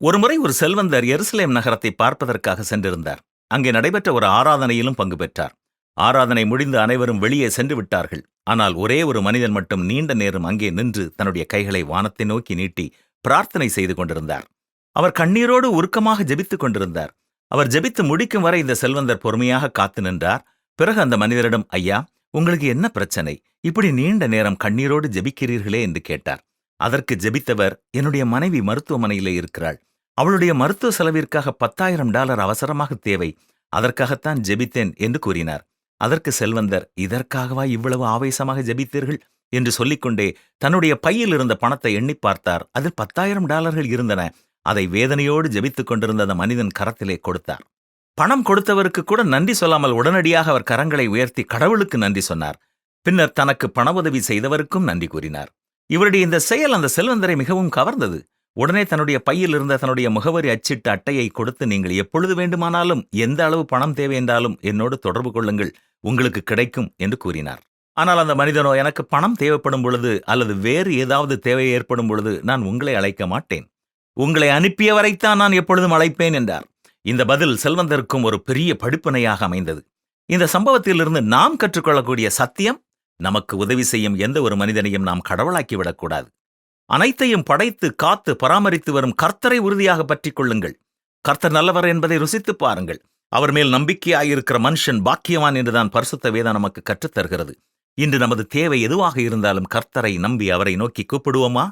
ஒருமுறை ஒரு செல்வந்தர் எருசலேம் நகரத்தை பார்ப்பதற்காக சென்றிருந்தார். அங்கே நடைபெற்ற ஒரு ஆராதனையிலும் பங்கு பெற்றார். ஆராதனை முடிந்து அனைவரும் வெளியே சென்று விட்டார்கள். ஆனால் ஒரே ஒரு மனிதன் மட்டும் நீண்ட நேரம் அங்கே நின்று தன்னுடைய கைகளை வானத்தை நோக்கி நீட்டி பிரார்த்தனை செய்து கொண்டிருந்தார். அவர் கண்ணீரோடு உருக்கமாக ஜெபித்துக் கொண்டிருந்தார். அவர் ஜெபித்து முடிக்கும் வரை இந்த செல்வந்தர் பொறுமையாக காத்து நின்றார். பிறகு அந்த மனிதரிடம் ஐயா உங்களுக்கு என்ன பிரச்சனை? இப்படி நீண்ட நேரம் கண்ணீரோடு ஜெபிக்கிறீர்களே? என்று கேட்டார். அதற்கு ஜெபித்தவர் என்னுடைய மனைவி மருத்துவமனையிலே இருக்கிறாள். அவளுடைய மருத்துவ செலவிற்காக பத்தாயிரம் டாலர் அவசரமாக தேவை. அதற்காகத்தான் ஜெபித்தேன் என்று கூறினார். அதற்கு செல்வந்தர் இதற்காகவா இவ்வளவு ஆவேசமாக ஜெபித்தீர்கள்? என்று சொல்லிக்கொண்டே தன்னுடைய பையில் இருந்த பணத்தை எண்ணிப் பார்த்தார். அதில் பத்தாயிரம் டாலர்கள் இருந்தன. அதை வேதனையோடு ஜெபித்துக் கொண்டிருந்த அந்த மனிதன் கரத்திலே கொடுத்தார். பணம் கொடுத்தவருக்கு கூட நன்றி சொல்லாமல் உடனடியாக அவர் கரங்களை உயர்த்தி கடவுளுக்கு நன்றி சொன்னார். பின்னர் தனக்கு பண உதவி செய்தவருக்கும் நன்றி கூறினார். இவருடைய இந்த செயல் அந்த செல்வந்தரை மிகவும் கவர்ந்தது. உடனே தன்னுடைய பையில் இருந்த தன்னுடைய முகவரி அச்சிட்ட அட்டையை கொடுத்து நீங்கள் எப்பொழுது வேண்டுமானாலும் எந்த அளவு பணம் தேவை என்றாலும் என்னோடு தொடர்பு கொள்ளுங்கள் உங்களுக்கு கிடைக்கும் என்று கூறினார். ஆனால் அந்த மனிதனோ எனக்கு பணம் தேவைப்படும் பொழுது அல்லது வேறு ஏதாவது தேவை ஏற்படும் பொழுது நான் உங்களை அழைக்க மாட்டேன். உங்களை அனுப்பியவரைத்தான் நான் எப்பொழுதும் அழைப்பேன் என்றார். இந்த பதில் செல்வந்தருக்கும் ஒரு பெரிய படிப்பினையாக அமைந்தது. இந்த சம்பவத்திலிருந்து நாம் கற்றுக்கொள்ளக்கூடிய சத்தியம் நமக்கு உதவி செய்யும் எந்த ஒரு மனிதனையும் நாம் கடவுளாக்கிவிடக்கூடாது. அனைத்தையும் படைத்து காத்து பராமரித்து வரும் கர்த்தரை உறுதியாக பற்றிக் கொள்ளுங்கள். கர்த்தர் நல்லவர் என்பதை ருசித்துப் பாருங்கள். அவர் மேல் நம்பிக்கையாயிருக்கிற மனுஷன் பாக்கியவான் என்றுதான் பரிசுத்த வேதம் நமக்கு கற்றுத் தருகிறது இன்று நமது தேவை எதுவாக இருந்தாலும் கர்த்தரை நம்பி அவரை நோக்கி கூப்பிடுவோமா?